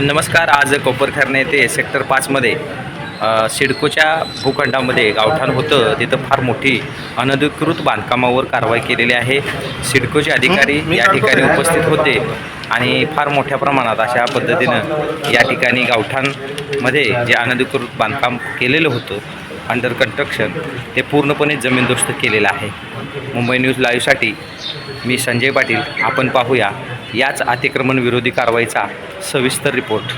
नमस्कार आज कोपरखरणे येथे सेक्टर पाचमध्ये सिडकोच्या भूखंडामध्ये गावठाण होतं. तिथं फार मोठी अनधिकृत बांधकामावर कारवाई केलेली आहे. सिडकोचे अधिकारी या ठिकाणी उपस्थित होते आणि फार मोठ्या प्रमाणात अशा पद्धतीनं या ठिकाणी गावठाणमध्ये जे अनधिकृत बांधकाम केलेलं होतं अंडर कन्स्ट्रक्शन ते पूर्णपणे जमीनदोस्त केलेलं आहे. मुंबई न्यूज लाईव्हसाठी मी संजय पाटील आपण पाहूया याच अतिक्रमण विरोधी कारवाईचा सविस्तर रिपोर्ट.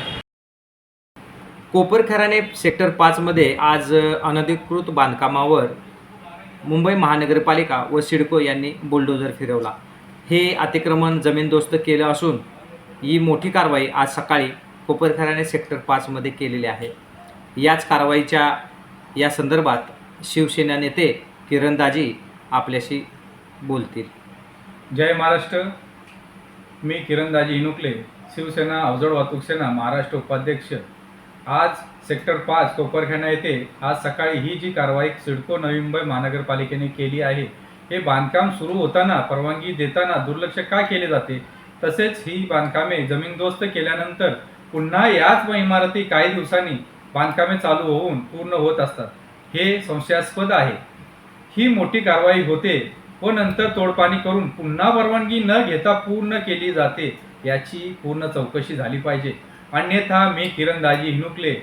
कोपरखराने सेक्टर पाचमध्ये आज अनधिकृत बांधकामावर मुंबई महानगरपालिका व सिडको यांनी बुलडोझर फिरवला. हे अतिक्रमण जमीनदोस्त केलं असून ही मोठी कारवाई आज सकाळी कोपरखराने सेक्टर पाचमध्ये केलेली आहे. याच कारवाईच्या या संदर्भात शिवसेना नेते किरणदाजी आपल्याशी बोलतील. जय महाराष्ट्र. मी किरणदाजी इनुकले शिवसेना अवजड वाहतूक सेना महाराष्ट्र उपाध्यक्ष. आज सेक्टर पाच कोपरखाना येथे आज सकाळी ही जी कारवाई सिडको नवी मुंबई महानगरपालिकेने केली आहे हे बांधकाम सुरू होताना परवानगी देताना दुर्लक्ष का केले जाते? तसेच ही बांधकामे जमीनदोस्त केल्यानंतर पुन्हा याच इमारती काही दिवसांनी बांधकामे चालू होऊन पूर्ण होत असतात. हे संशयास्पद आहे. ही मोठी कारवाई होते व नंतर तोडपाणी करून पुन्हा परवानगी न घेता पूर्ण केली जाते याची पूर्ण चौकशी झाली पाहिजे. अन्यथा मी किरणदाजी हिनुकले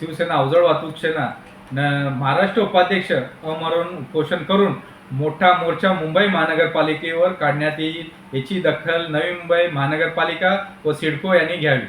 शिवसेना अवजड वाहतूक सेना न महाराष्ट्र उपाध्यक्ष अमरण उपोषण करून मोठा मोर्चा मुंबई महानगरपालिकेवर काढण्यात येईल याची दखल नवी मुंबई महानगरपालिका व सिडको यांनी घ्यावी.